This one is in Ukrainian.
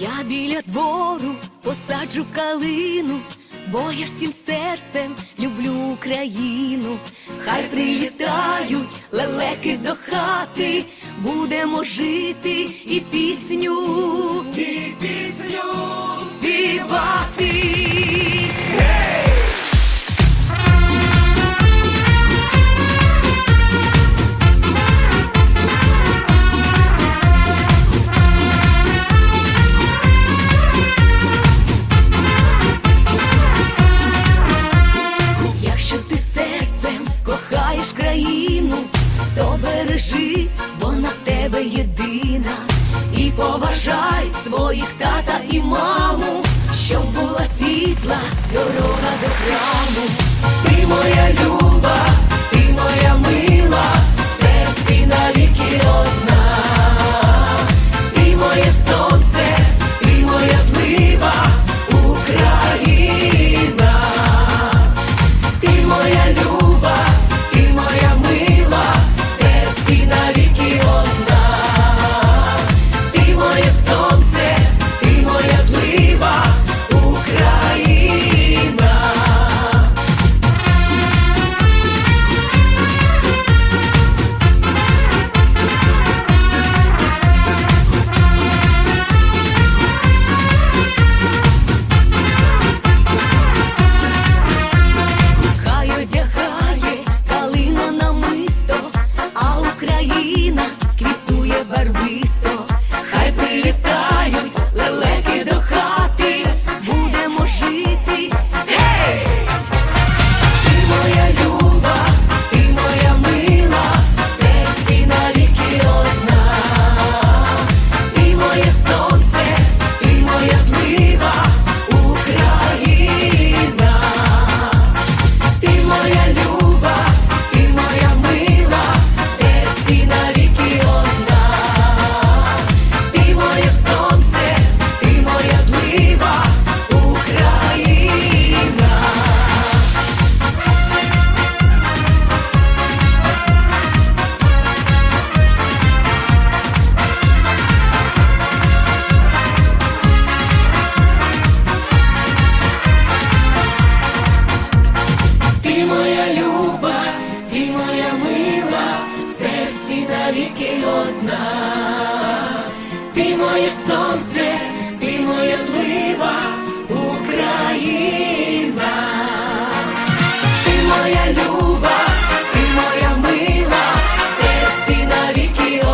Я біля двору посаджу калину, бо я всім серцем люблю Україну, хай прилітають лелеки до хати, будемо жити і пісню. Поважай своїх тата і маму, щоб була світла дорога до храму. Ти моя одна, ти моє сонце, ти моя злива Україна, ти моя люба, ти моя мила, в серці навіки.